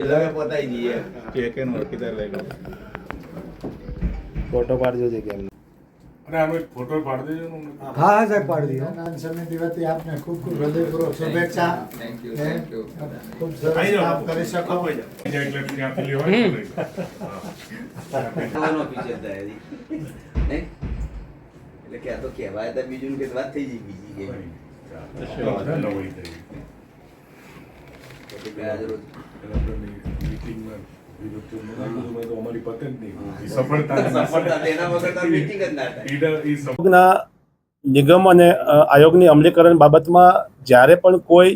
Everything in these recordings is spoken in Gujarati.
લગે પતાઈ દઈએ કે કે નો ઓળખીદાર લઈ લો ફોટો પાડજો છે કેમ અને આનો એક ફોટો પાડી દેજો ને હા હા સાહેબ પાડી દીધો નાન સમિતિ વતી આપને ખૂબ ખૂબ હૃદયપૂર્વક શુભેચ્છા થેન્ક યુ હે? થેન્ક યુ ખૂબ સરસ કામ કરી શકો બીજા એટલે ત્યાંથી લેવાય ને લઈ લો. ખાવાનો પીછે થાય નહીં એટલે કે આ તો કહેવાય તો બીજું કે વાત થઈ ગઈ બીજી કે ચાલો, નવાઈ આજ રોજ મીટિંગમાં વિરોધ થયો. મેં કીધું, મેં તો અમારી પતે જ નહીં. એ સફળતા સફળતા તેના વગર તો meeting જ ના થાય. ઈડર ઈ સફ- આયોગના નિગમ અને આયોગની અમલીકરણ બાબતમાં જ્યારે પણ કોઈ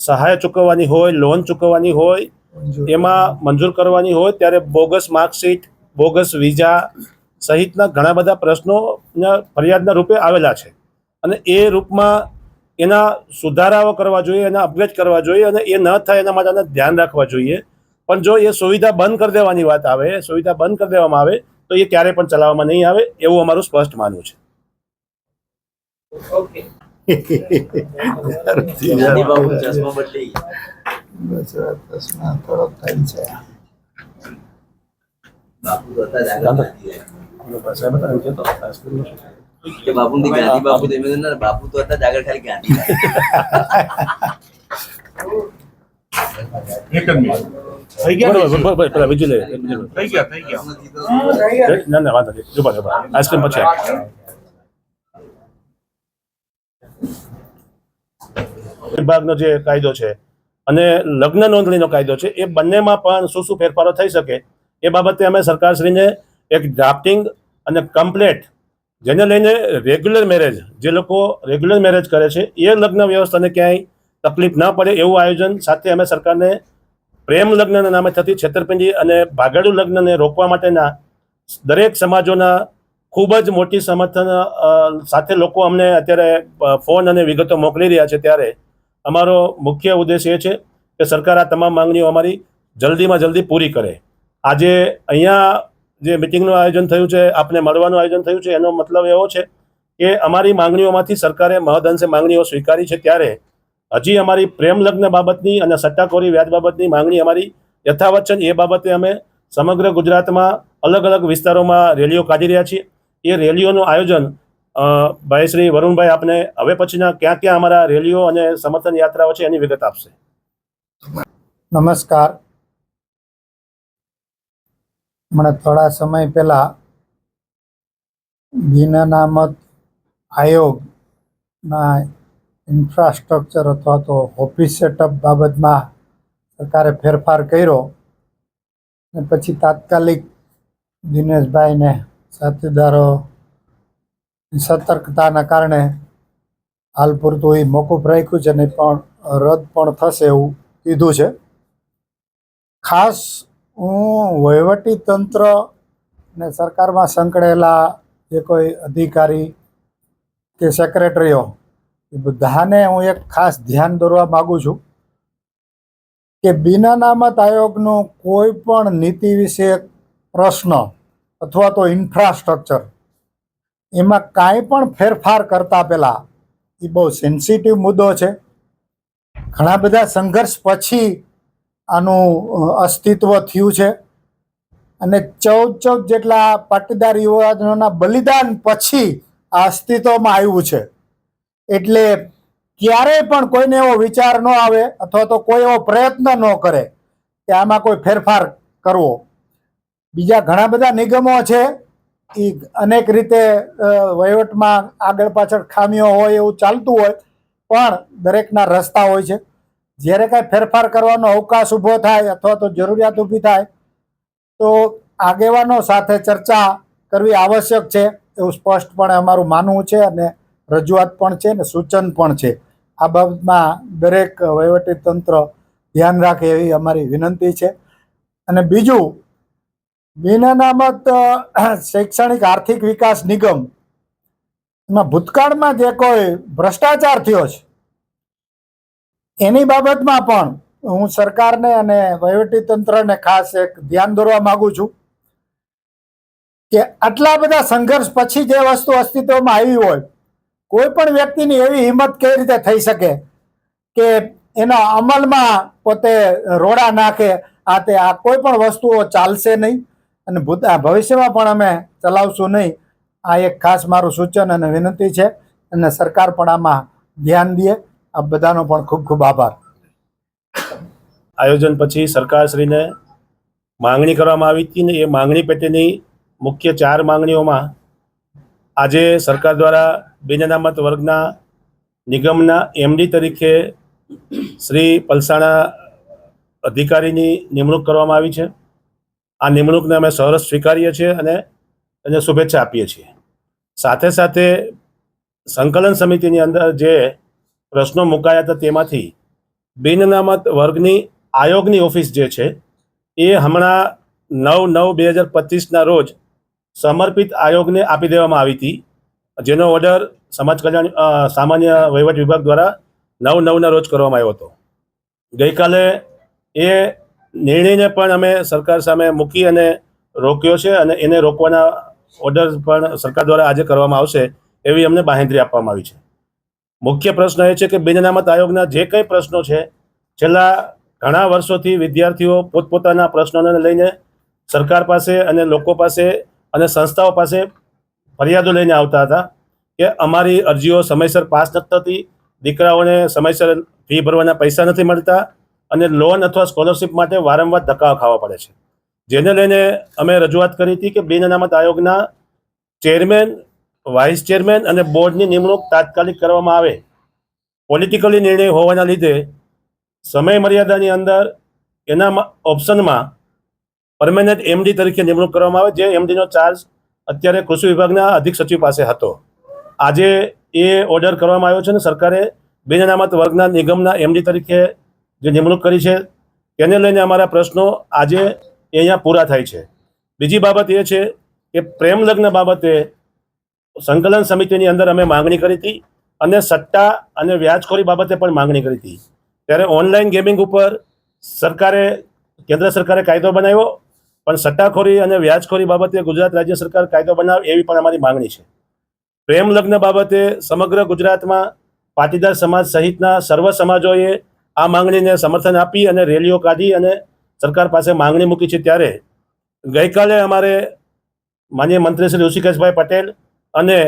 સહાય ચૂકવવાની હોય લોન ચૂકવવાની હોય એમાં મંજૂર કરવાની હોય ત્યારે બોગસ માર્કશીટ બોગસ વિઝા સહિતના ઘણા બધા પ્રશ્નો ફરિયાદના રૂપે આવેલા છે. અને એ રૂપમાં એના સુધારાઓ કરવા જોઈએ એના અપગ્રેડ કરવા જોઈએ અને એ ન થાય એના માટે ધ્યાન રાખવા જોઈએ પણ જો એ સુવિધા બંધ કરી દેવાની વાત આવે સુવિધા બંધ કરી દેવામાં આવે તો એ ક્યારે પણ ચલાવવામાં નહીં આવે એવું અમારું સ્પષ્ટ માનવું છે છે બાપુ કે બાપુ ની ગાંધી બાપુ ના બાપુ તો હતા આગળ ખાલી ગાંધી. વિભાગનો જે કાયદો છે અને લગ્ન નોંધણીનો કાયદો છે એ બંનેમાં પણ શું શું ફેરફારો થઈ શકે? એ બાબતે અમે સરકારશ્રીને એક ડ્રાફ્ટિંગ અને કમ્પ્લેટ જેને લઈને રેગ્યુલર મેરેજ જે લોકો રેગ્યુલર મેરેજ કરે છે, એ લગ્ન વ્યવસ્થાને ક્યાંય તકલીફ ન પડે એવું આયોજન સાથે અમે સરકારને પ્રેમ લગ્નના નામે થતી છેતરપિંડી અને ભાગડું લગ્નને રોકવા માટેના દરેક સમાજોના ખૂબ જ મોટી સમર્થન સાથે લોકો અમને અત્યારે ફોન અને વિગતો મોકલી રહ્યા છે ત્યારે અમારો મુખ્ય ઉદ્દેશ એ છે કે સરકાર આ તમામ માંગણીઓ અમારી જલ્દીમાં જલ્દી પૂરી કરે. આજે અહીંયા જે મિટિંગનું આયોજન થયું છે, આપને મળવાનું આયોજન થયું છે, એનો મતલબ એવો છે કે અમારી માંગણીઓમાંથી સરકારે મહદઅંશે માંગણીઓ સ્વીકારી છે ત્યારે હજી અમારી પ્રેમ લગ્ન બાબતની અને સટ્ટાખોરી વ્યાજ બાબતની માંગણી અમારી યથાવત છે એ બાબતે અમે સમગ્ર ગુજરાતમાં અલગ અલગ વિસ્તારોમાં રેલીઓ કાઢી રહ્યા છીએ. એ રેલીઓનું આયોજન ભાઈ શ્રી વરુણભાઈ આપને હવે પછીના ક્યાં ક્યાં અમારા રેલીઓ અને સમર્થન યાત્રાઓ છે એની વિગત આપશે. નમસ્કાર. હમણાં થોડા સમય પહેલા બિન અનામત આયોગના ઇન્ફ્રાસ્ટ્રક્ચર અથવા તો ઓફિસ સેટઅપ બાબતમાં સરકારે ફેરફાર કર્યો. અને પછી તાત્કાલિક દિનેશભાઈને સાથીદારો સતર્કતાના કારણે હાલ પૂરતું એ મોકૂફ રાખ્યું છે ને પણ રદ પણ થશે એવું કીધું છે. ખાસ હું વહીવટી તંત્ર ને સરકારમાં સંકળાયેલા જે કોઈ અધિકારી કે સેક્રેટરીઓ એ બધાને હું એક ખાસ ધ્યાન દોરવા માગું છું કે બિના નામત આયોગનો કોઈ પણ નીતિ વિશે પ્રશ્ન અથવા તો ઇન્ફ્રાસ્ટ્રક્ચર એમાં કાંઈ પણ ફેરફાર કરતા પહેલાં એ બહુ સેન્સિટિવ મુદ્દો છે. ઘણા બધા સંઘર્ષ પછી આનું અસ્તિત્વ થયું છે. અને ચૌદ ચૌદ જેટલા પાટીદાર યુવાનોના બલિદાન પછી આ અસ્તિત્વમાં આવ્યું છે. એટલે ક્યારેય પણ કોઈને એવો વિચાર ન આવે અથવા તો કોઈ એવો પ્રયત્ન ન કરે કે આમાં કોઈ ફેરફાર કરવો. બીજા ઘણા બધા નિગમો છે. એ અનેક રીતે વહીવટમાં આગળ પાછળ ખામીઓ હોય એવું ચાલતું હોય, પણ દરેકના રસ્તા હોય છે. જ્યારે કાંઈ ફેરફાર કરવાનો અવકાશ ઊભો થાય અથવા તો જરૂરિયાત ઊભી થાય, તો આગેવાનો સાથે ચર્ચા કરવી આવશ્યક છે એવું સ્પષ્ટપણે અમારું માનવું છે અને રજૂઆત પણ છે ને સૂચન પણ છે. આ બાબતમાં દરેક તંત્ર ધ્યાન રાખે એવી અમારી વિનંતી છે. અને બીજું બિનઅનામત શૈક્ષણિક આર્થિક વિકાસ નિગમ ભૂતકાળમાં જે કોઈ ભ્રષ્ટાચાર થયો છે એની બાબતમાં પણ હું સરકારને અને વહીવટી તંત્રને ખાસ એક ધ્યાન દોરવા માંગુ છું કે આટલા બધા સંઘર્ષ પછી જે વસ્તુ અસ્તિત્વમાં આવી હોય, કોઈ પણ વ્યક્તિની એવી હિંમત કઈ રીતે થઈ શકે કે એના અમલમાં પોતે રોડા નાખે, આ તે, આ કોઈ પણ વસ્તુઓ ચાલશે નહીં અને ભવિષ્યમાં પણ અમે ચલાવશું નહીં, આ એક ખાસ મારું સૂચન અને વિનંતી છે અને સરકાર પણ આમાં ધ્યાન દે. આ બધાનો પણ ખૂબ ખૂબ આભાર. આયોજન પછી સરકારશ્રીને માંગણી કરવામાં આવી હતી ને એ માંગણી પેટેની મુખ્ય ચાર માંગણીઓમાં આજે સરકાર દ્વારા બિનઅનામત વર્ગના નિગમના એમડી તરીકે શ્રી પલસાણા અધિકારીની નિમણૂક કરવામાં આવી છે. આ નિમણૂકને અમે સરસ સ્વીકારીએ છીએ અને એને શુભેચ્છા આપીએ છીએ. સાથે સાથે સંકલન સમિતિની અંદર જે પ્રશ્નો મુકાયા હતા તેમાંથી બિનનામત વર્ગની આયોગની ઓફિસ જે છે, એ હમણાં નવ નવ બે હજાર પચીસના રોજ સમર્પિત આયોગને આપી દેવામાં આવી હતી. જેનો ઓર્ડર સમાજ કલ્યાણ સામાન્ય વહીવટ વિભાગ દ્વારા નવ નવના રોજ કરવામાં આવ્યો હતો. ગઈકાલે એ નિર્ણયને પણ અમે સરકાર સામે મૂકી અને રોક્યો છે અને એને રોકવાના ઓર્ડર પણ સરકાર દ્વારા આજે કરવામાં આવશે એવી અમને બાહેંધરી આપવામાં આવી છે. મુખ્ય પ્રશ્ન એ છે કે બિન અનામત આયોગના જે કંઈ પ્રશ્નો છે, છેલ્લા ઘણા વર્ષોથી વિદ્યાર્થીઓ પોતપોતાના પ્રશ્નોને લઈને સરકાર પાસે અને લોકો પાસે અને સંસ્થાઓ પાસે ફરિયાદો લઈને આવતા હતા કે અમારી અરજીઓ સમયસર પાસ નથી થતી, દીકરાઓને સમયસર ફી ભરવાના પૈસા નથી મળતા અને લોન અથવા સ્કોલરશિપ માટે વારંવાર ધક્કા ખાવા પડે છે. જેને લઈને અમે રજૂઆત કરી હતી કે બિન અનામત આયોગના ચેરમેન વાઇસ ચેરમેન અને બોર્ડની નિમણૂક તાત્કાલિક કરવામાં આવે. પોલિટિકલી નિર્ણય હોવાના લીધે સમય મર્યાદાની અંદર એના ઓપ્શનમાં પરમેનન્ટ એમડી તરીકે નિમણૂક કરવામાં આવે, જે એમડીનો ચાર્જ અત્યારે કૃષિ વિભાગના અધિક સચિવ પાસે હતો. આજે એ ઓર્ડર કરવામાં આવ્યો છે અને સરકારે બિન અનામત વર્ગના નિગમના એમડી તરીકે જે નિમણૂક કરી છે, તેને લઈને અમારા પ્રશ્નો આજે અહીંયા પૂરા થાય છે. બીજી બાબત એ છે કે પ્રેમ લગ્ન બાબતે સંકલન સમિતિની અંદર અમે માંગણી કરી હતી અને સટ્ટા અને વ્યાજખોરી બાબતે પણ માંગણી કરી હતી. ત્યારે ઓનલાઈન ગેમિંગ ઉપર સરકારે, કેન્દ્ર સરકારે કાયદો બનાવ્યો, પણ સટ્ટાખોરી અને વ્યાજખોરી બાબતે ગુજરાત રાજ્ય સરકાર કાયદો બનાવે એવી પણ અમારી માંગણી છે. પ્રેમ લગ્ન બાબતે સમગ્ર ગુજરાતમાં પાટીદાર સમાજ સહિતના સર્વ સમાજોએ આ માંગણીને સમર્થન આપી અને રેલીઓ કાઢી અને સરકાર પાસે માંગણી મૂકી છે. ત્યારે ગઈકાલે અમારે માનીય મંત્રી શ્રી ઋષિકેશભાઈ પટેલ અને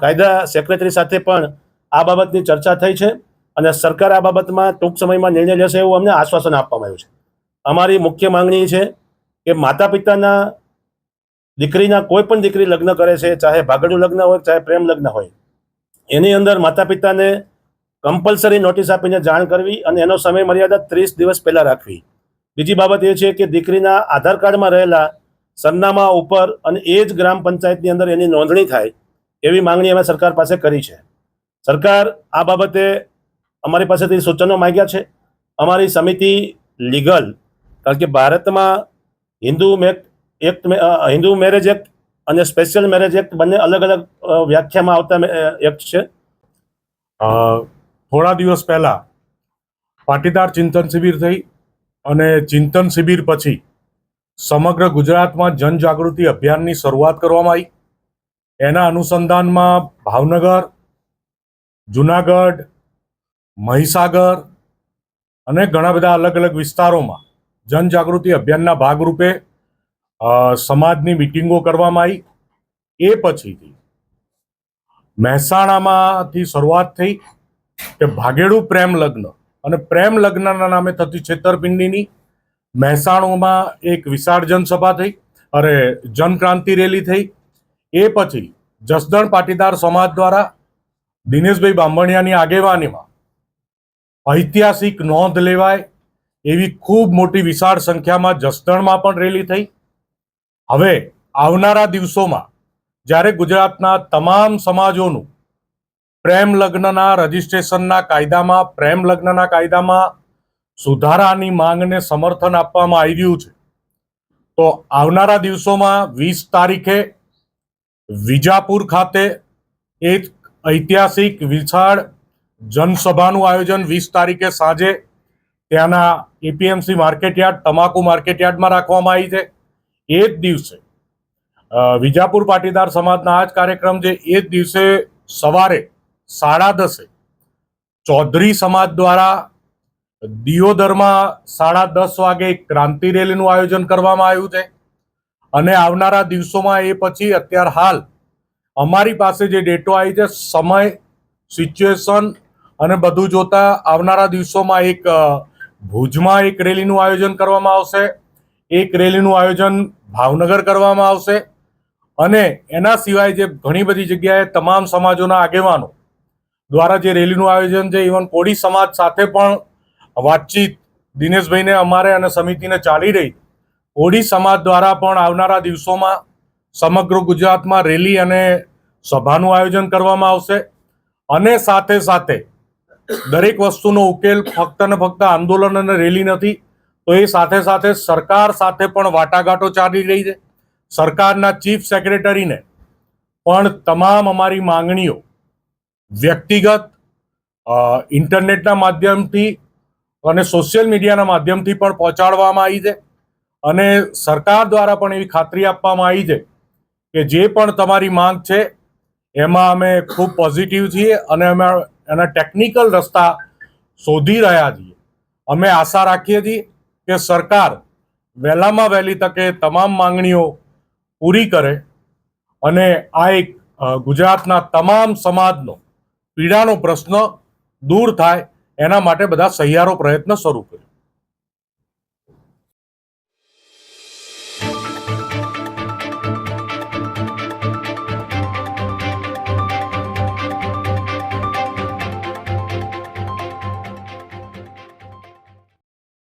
કાયદા સેક્રેટરી સાથે પણ આ બાબતની ચર્ચા થઈ છે અને સરકાર આ બાબતમાં ટૂંક સમયમાં નિર્ણય લેશે એવું અમને આશ્વાસન આપવામાં આવ્યું છે. અમારી મુખ્ય માંગણી છે કે માતા પિતાના દીકરીના કોઈ પણ દીકરી લગ્ન કરે છે, ચાહે ભાગડું લગ્ન હોય, ચાહે પ્રેમ લગ્ન હોય, એની અંદર માતા પિતાને કમ્પલસરી નોટિસ આપીને જાણ કરવી અને એનો સમય મર્યાદા ત્રીસ દિવસ પહેલાં રાખવી. બીજી બાબત એ છે કે દીકરીના આધાર કાર્ડમાં રહેલા સરનામા ઉપર અને એ જ ગ્રામ પંચાયતની અંદર એની નોંધણી થાય એવી માંગણી અમે સરકાર પાસે કરી છે. સરકાર આ બાબતે અમારી પાસેથી સૂચનો માગ્યા છે. અમારી સમિતિ લીગલ, કારણ કે ભારતમાં હિન્દુ મેક એક્ટ હિન્દુ મેરેજ એક્ટ અને સ્પેશિયલ મેરેજ એક્ટ બંને અલગ અલગ વ્યાખ્યામાં આવતા એક્ટ છે. થોડા દિવસ પહેલા પાટીદાર ચિંતન શિબિર થઈ અને ચિંતન શિબિર પછી સમગ્ર ગુજરાતમાં જનજાગૃતિ અભિયાનની શરૂઆત કરવામાં આવી. એના અનુસંધાનમાં ભાવનગર, જુનાગઢ, મહીસાગર અને ઘણા બધા અલગ અલગ વિસ્તારોમાં જનજાગૃતિ અભિયાનના ભાગરૂપે સમાજની મિટિંગો કરવામાં આવી. એ પછીથી મહેસાણામાંથી શરૂઆત થઈ કે ભાગેડું પ્રેમ લગ્ન. અને પ્રેમ લગ્નના નામે થતી છેતરપિંડીની મહેસાણામાં એક વિશાળ જનસભા થઈ અરે જનક્રાંતિ રેલી થઈ. એ પછી જસદણ પાટીદાર સમાજ દ્વારા દિનેશભાઈ બાંભણિયાની આગેવાનીમાં ઐતિહાસિક નોંધ લેવાય એવી ખૂબ મોટી વિશાળ સંખ્યામાં જસદણમાં પણ રેલી થઈ. હવે આવનારા દિવસોમાં જ્યારે ગુજરાતના તમામ સમાજોનું પ્રેમ લગ્નના રજિસ્ટ્રેશનના કાયદામાં પ્રેમ લગ્નના કાયદામાં સુધારાની માંગને સમર્થન આપવામાં આવી રહ્યું છે. તો આવનારા દિવસોમાં વીસ તારીખે વિજાપુર ખાતે એક ઐતિહાસિક વિશાળ જનસભાનું આયોજન વીસ તારીખે સાંજે ત્યાંના એપીએમસી માર્કેટયાર્ડ, તમાકુ માર્કેટયાર્ડમાં રાખવામાં આવી છે. એ જ દિવસે વિજાપુર પાટીદાર સમાજના આ જ કાર્યક્રમ છે. એ જ દિવસે સવારે સાડા દસે ચૌધરી સમાજ દ્વારા દિયોદરમાં સાડા દસ વાગે ક્રાંતિ રેલીનું આયોજન કરવામાં આવ્યું છે. અને આવનારા દિવસોમાં એ પછી અત્યાર હાલ અમારી પાસે જે ડેટો આવી છે, સમય, સિચ્યુએશન અને બધું જોતા આવનારા દિવસોમાં એક ભુજમાં એક રેલીનું આયોજન કરવામાં આવશે. એક રેલીનું આયોજન ભાવનગર કરવામાં આવશે. અને એના સિવાય જે ઘણી બધી જગ્યાએ તમામ સમાજોના આગેવાનો દ્વારા જે રેલીનું આયોજન છે, ઇવન કોળી સમાજ સાથે પણ વાતચીત દિનેશભાઈને અમારે અને સમિતિને ચાલી રહી. ઓડી સમાજ દ્વારા પણ આવનારા દિવસોમાં સમગ્ર ગુજરાતમાં રેલી અને સભાનું આયોજન કરવામાં આવશે અને સાથે સાથે દરેક વસ્તુનો ઉકેલ ફક્ત ને ફક્ત આંદોલન અને રેલી નથી, તો એ સાથે સાથે સરકાર સાથે પણ વાટાઘાટો ચાલી રહી છે. સરકારના ચીફ સેક્રેટરીને પણ તમામ અમારી માંગણીઓ વ્યક્તિગત ઇન્ટરનેટના માધ્યમથી અને સોશિયલ મીડિયાના માધ્યમથી પણ પહોંચાડવામાં આવી છે. અને સરકાર દ્વારા પણ એવી ખાતરી આપવામાં આવી છે કે જે પણ તમારી માંગ છે, એમાં અમે ખૂબ પોઝિટિવ છીએ અને અમે એના ટેકનિકલ રસ્તા શોધી રહ્યા છીએ. અમે આશા રાખીએ છીએ કે સરકાર વહેલામાં વહેલી તકે તમામ માંગણીઓ પૂરી કરે અને આ એક ગુજરાતના તમામ સમાજનો પીડાનો પ્રશ્ન દૂર થાય એના માટે બધા સહિયારો પ્રયત્ન શરૂ કર્યો.